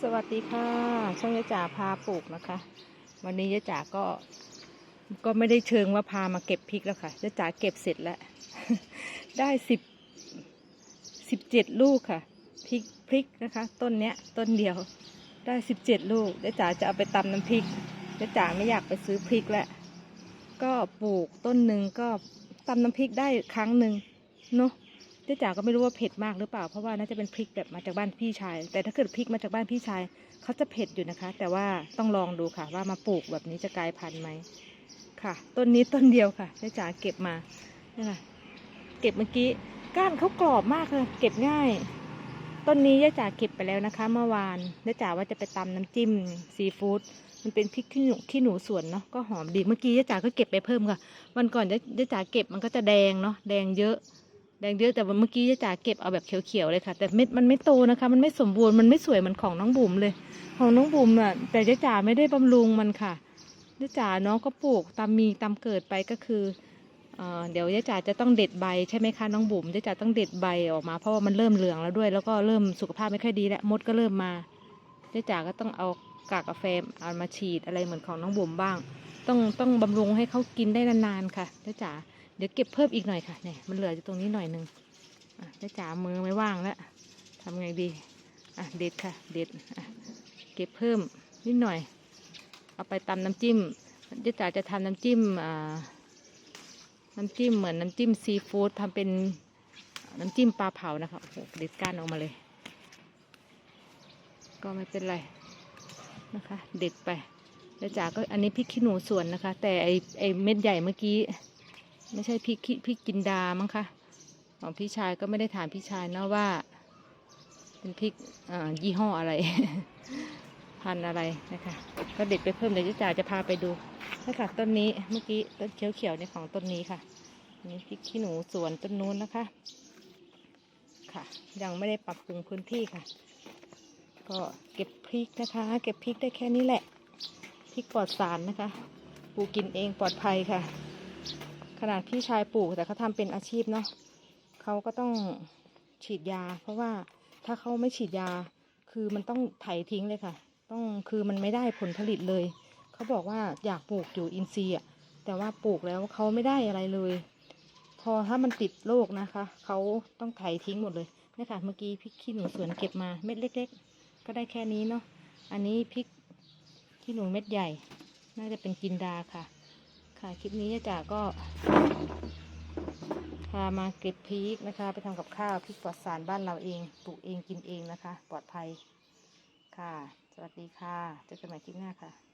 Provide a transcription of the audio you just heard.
สวัสดีค่ะ ช่างยะจ๋าพาปลูกนะคะ วันนี้ยะจ๋าก็ ก็ไม่ได้เชิงว่าพามาเก็บพริกแล้วค่ะยะจ๋าเก็บเสร็จแล้ว ได้สิบสิบเจ็ดลูกค่ะพริกพริกนะคะ ต้นเนี้ยต้นเดียวได้สิบเจ็ดลูกยะจ๋าจะเอาไปตำน้ำพริกยะจ๋าไม่อยากไปซื้อพริกแล้วก็ปลูกต้นหนึ่งก็ตำน้ำพริกได้ครั้งหนึ่งเนาะ เจ๊จ๋าก็ไม่รู้ว่าเผ็ดมากหรือเปล่า เพราะว่าน่าจะเป็นพริกแบบมาจากบ้านพี่ชาย แต่ถ้าเกิดพริกมาจากบ้านพี่ชายเขาจะเผ็ดอยู่นะคะ แต่ว่าต้องลองดูค่ะ ว่ามาปลูกแบบนี้จะกลายพันธุ์ไหมค่ะ ต้นนี้ต้นเดียวค่ะเจ๊จ๋าเก็บมานี่ค่ะเก็บเมื่อกี้ก้านเขากรอบมากเลยเก็บง่าย ต้นนี้เจ๊จ๋าเก็บไปแล้วนะคะ เมื่อวานเจ๊จ๋าว่าจะไปตำน้ำจิ้มซีฟู้ดมันเป็นพริกขี้หนูขี้หนูสวนเนาะก็หอมดีเมื่อกี้เจ๊จ๋าก็เก็บไปเพิ่มค่ะวันก่อนเจ๊จ๋าเก็บมันก็จะแดงเนาะแดงเยอะ งเยอะแต่ว่าเมื่อกี้จ๋าเก็บเอาแบบเขียวๆเลยค่ะ แต่เม็ดมันไม่โตนะคะ มันไม่สมบูรณ์มันไม่สวยเหมือนของน้องบุ๋มเลย ของน้องบุ๋มอะแต่จ๋าไม่ได้บำรุงมันค่ะจ๋าน้องก็ปลูกตามมีตามเกิดไปก็คือเดี๋ยวยะจ๋าจะต้องเด็ดใบใช่ไหมคะน้องบุ๋มยะจ๋าต้องเด็ดใบออกมาเพราะว่ามันเริ่มเหลืองแล้วด้วย แล้วก็เริ่มสุขภาพไม่ค่อยดีแล้วมดก็เริ่มมายะจ๋าก็ต้องเอากากกาแฟเอามาฉีดอะไรเหมือนของน้องบุ๋มบ้าง ต้องต้องบำรุงให้เขากินได้นานๆค่ะยะจ๋า เดี๋ยวเก็บเพิ่มอีกหน่อยค่ะเนี่ยมันเหลืออยู่ตรงนี้หน่อยหนึงอะจ้าจ๋ามือไม่ว่างแล้วทำไงดีอะเด็ดค่ะ เด็ดอะเก็บเพิ่มนิดหน่อย เอาไปตำน้ำจิ้มจ้าจ๋าจะทำน้ำจิ้มอ่าน้ำจิ้มเหมือนน้ำจิ้มซีฟู้ดทำเป็นน้ำจิ้มปลาเผานะคะโอ้โหเด็ดก้านออกมาเลย ก็ไม่เป็นไรนะคะ เด็ดไปจ้าจ๋าก็อันนี้พริกขี้หนูสวนนะคะ แต่ไอไอเม็ดใหญ่เมื่อกี้ ไม่ใช่พริกพริกจินดามั้งคะของพี่ชายก็ไม่ได้ถามพี่ชายเนะว่า เป็นพริกยี่ห้ออะไร พันอะไรนะคะ ก็เด็ดไปเพิ่มเดี๋ยวจ๋าจะพาไปดูนะคะต้นนี้เมื่อกี้ต้นเขียวๆในของต้นนี้ค่ะนนี้พริกขี้หนูสวนต้นนู้นนะคะ ค่ะ ยังไม่ได้ปรับปรุงพื้นที่ค่ะ ก็เก็บพริกนะคะ เก็บพริกได้แค่นี้แหละพริกปลอดสารนะคะปลูกกินเองปลอดภัยค่ะ นาดพี่ชายปลูกแต่เขาทำเป็นอาชีพเนาะเขาก็ต้องฉีดยา เพราะว่าถ้าเขาไม่ฉีดยา คือมันต้องไถทิ้งเลยค่ะ ต้องคือมันไม่ได้ผลผลิตเลย เขาบอกว่าอยากปลูกอยู่อินทรีย์อะแต่ว่าปลูกแล้วเขาไม่ได้อะไรเลย พอถ้ามันติดโรคนะคะเขาต้องไถทิ้งหมดเลยนี่ค่ะเมื่อกี้พริกขี้หนูสวนเก็บมาเม็ดเล็ก ๆ ก็ได้แค่นี้เนาะอันนี้พริกขี้หนูเม็ดใหญ่ น่าจะเป็นจินดาค่ะ ค่ะคลิปนี้จ่าก็พามาเก็บพริกนะคะ ไปทำกับข้าวพริกปลอดสารบ้านเราเองปลูกเองกินเองนะคะ ปลอดภัยค่ะ สวัสดีค่ะเจอกันใหม่คลิปหน้าค่ะ